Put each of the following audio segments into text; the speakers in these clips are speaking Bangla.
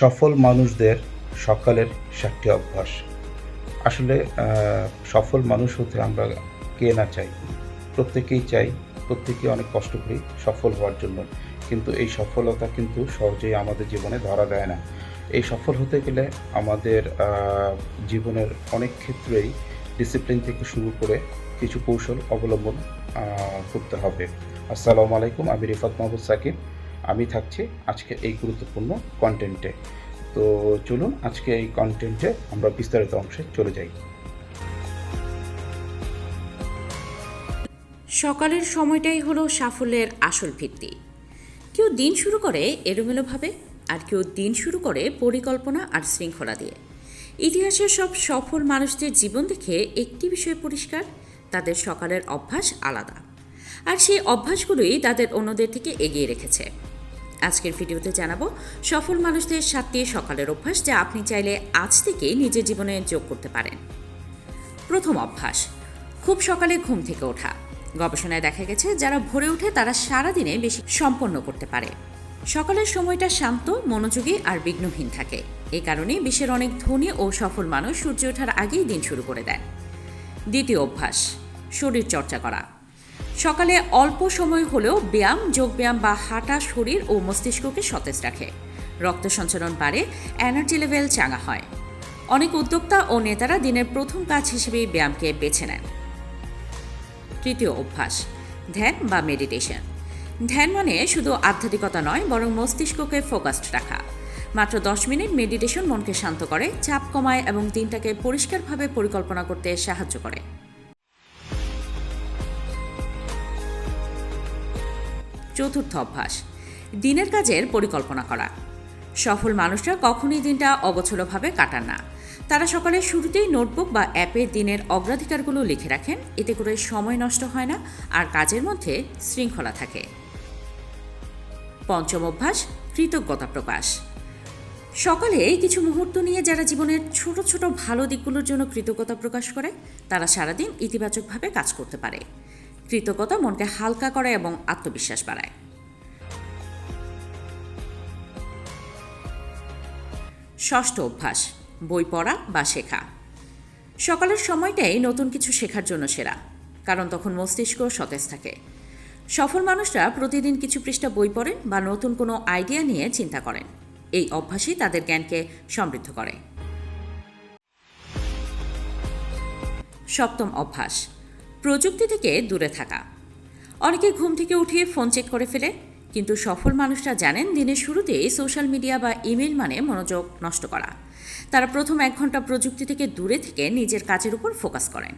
সফল মানুষদের সকালের সাতটি অভ্যাস। আসলে সফল মানুষ হতে আমরা কে না চাই? প্রত্যেকেই চাই, প্রত্যেকেই অনেক কষ্ট করি সফল হওয়ার জন্য। কিন্তু এই সফলতা কিন্তু সহজেই আমাদের জীবনে ধরা দেয় না। এই সফল হতে গেলে আমাদের জীবনের অনেক ক্ষেত্রেই ডিসিপ্লিন থেকে শুরু করে কিছু কৌশল অবলম্বন করতে হবে। আসসালামু আলাইকুম, আমি রিফাত মাহবুব সাকিব। আমি থাকছি আজকে এই গুরুত্বপূর্ণ কন্টেন্টে তো চলুন আজকে এই কন্টেন্টে আমরা বিস্তারিত অংশে চলে যাই। সকালের সময়টাই হলো সাফল্যের আসল ভিত্তি। কেউ দিন শুরু করে এলোমেলোভাবে, আর কেউ দিন শুরু করে পরিকল্পনা আর শৃঙ্খলা দিয়ে। ইতিহাসের সব সফল মানুষদের জীবন দেখে একটি বিষয় পরিষ্কার, তাদের সকালের অভ্যাস আলাদা। আর সেই অভ্যাসগুলোই তাদের অন্যদের থেকে এগিয়ে রেখেছে। আজকের ভিডিওতে জানাব সফল মানুষদের সাতটি সকালের অভ্যাস যা আপনি চাইলে আজ থেকেই নিজের জীবনে যোগ করতে পারেন। প্রথম অভ্যাস, খুব সকালে ঘুম থেকে ওঠা। গবেষণায় দেখা গেছে, যারা ভোরে ওঠে তারা সারাদিনে বেশি সম্পন্ন করতে পারে। সকালের সময়টা শান্ত, মনোযোগী আর বিঘ্নহীন থাকে। এই কারণে বিশ্বের অনেক ধনী ও সফল মানুষ সূর্য ওঠার আগেই দিন শুরু করে দেন দ্বিতীয় অভ্যাস শরীর চর্চা করা। সকালে অল্প সময় হলেও ব্যায়াম, যোগব্যায়াম বা হাঁটা শরীর ও মস্তিষ্ককে সতেজ রাখে। রক্ত সঞ্চালন বাড়ে এনার্জি লেভেল চাঙা হয়। অনেক উদ্যোক্তা ও নেতারা দিনের প্রথম কাজ হিসেবে ব্যায়ামকে বেছে নেন। তৃতীয় অভ্যাস, ধ্যান বা মেডিটেশন ধ্যান মানে শুধু আধ্যাত্মিকতা নয়, বরং মস্তিষ্ককে ফোকাসড রাখা। মাত্র দশ মিনিট মেডিটেশন মনকে শান্ত করে, চাপ কমায় এবং দিনটাকে পরিষ্কারভাবে পরিকল্পনা করতে সাহায্য করে। চতুর্থ অভ্যাস, দিনের কাজের পরিকল্পনা করা। সফল মানুষরা কখনই দিনটা অগোছলোভাবে কাটান না। তারা সকালের শুরুতেই নোটবুক বা অ্যাপে দিনের অগ্রাধিকারগুলো লিখে রাখেন, এতে করে সময় নষ্ট হয় না আর কাজের মধ্যে শৃঙ্খলা থাকে। পঞ্চম অভ্যাস, কৃতজ্ঞতা প্রকাশ। সকালে কিছু মুহূর্ত নিয়ে যারা জীবনের ছোট ছোট ভালো দিকগুলোর জন্য কৃতজ্ঞতা প্রকাশ করে, তারা সারাদিন ইতিবাচকভাবে কাজ করতে পারে। কৃতজ্ঞতা মনকে হালকা করে এবং আত্মবিশ্বাস বাড়ায়। ষষ্ঠ অভ্যাস, বই পড়া বা শেখা। সকালের সময়টাই নতুন কিছু শেখার জন্য সেরা, কারণ তখন মস্তিষ্ক সতেজ থাকে। সফল মানুষরা প্রতিদিন কিছু পৃষ্ঠা বই পড়েন বা নতুন কোনো আইডিয়া নিয়ে চিন্তা করেন। এই অভ্যাসই তাদের জ্ঞানকে সমৃদ্ধ করে। সপ্তম অভ্যাস প্রযুক্তি থেকে দূরে থাকা। অনেকে ঘুম থেকে উঠিয়ে ফোন চেক করে ফেলে, কিন্তু সফল মানুষরা জানেন দিনের শুরুতেই সোশ্যাল মিডিয়া বা ইমেল মানে মনোযোগ নষ্ট করা। তারা প্রথম এক ঘণ্টা প্রযুক্তি থেকে দূরে থেকে নিজের কাজের উপর ফোকাস করেন।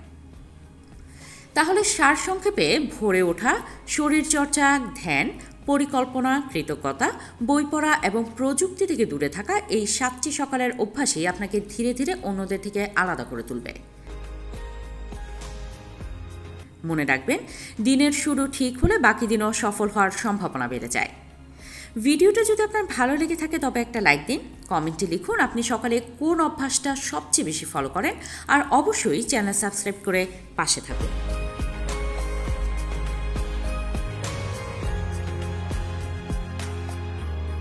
তাহলে সারসংক্ষেপে, ভোরে ওঠা, শরীরচর্চা, ধ্যান, পরিকল্পনা, কৃতজ্ঞতা, বই পড়া এবং প্রযুক্তি থেকে দূরে থাকা এই সাতটি সকালের অভ্যাসই আপনাকে ধীরে ধীরে অন্যদের থেকে আলাদা করে তুলবে। মনে রাখবেন, দিনের শুরু ঠিক হলে বাকি দিনও সফল হওয়ার সম্ভাবনা বেড়ে যায়। ভিডিওটা যদি আপনার ভালো লেগে থাকে, তবে একটা লাইক দিন, কমেন্টে লিখুন আপনি সকালে কোন অভ্যাসটা সবচেয়ে বেশি ফলো করেন, আর অবশ্যই চ্যানেল সাবস্ক্রাইব করে পাশে থাকুন।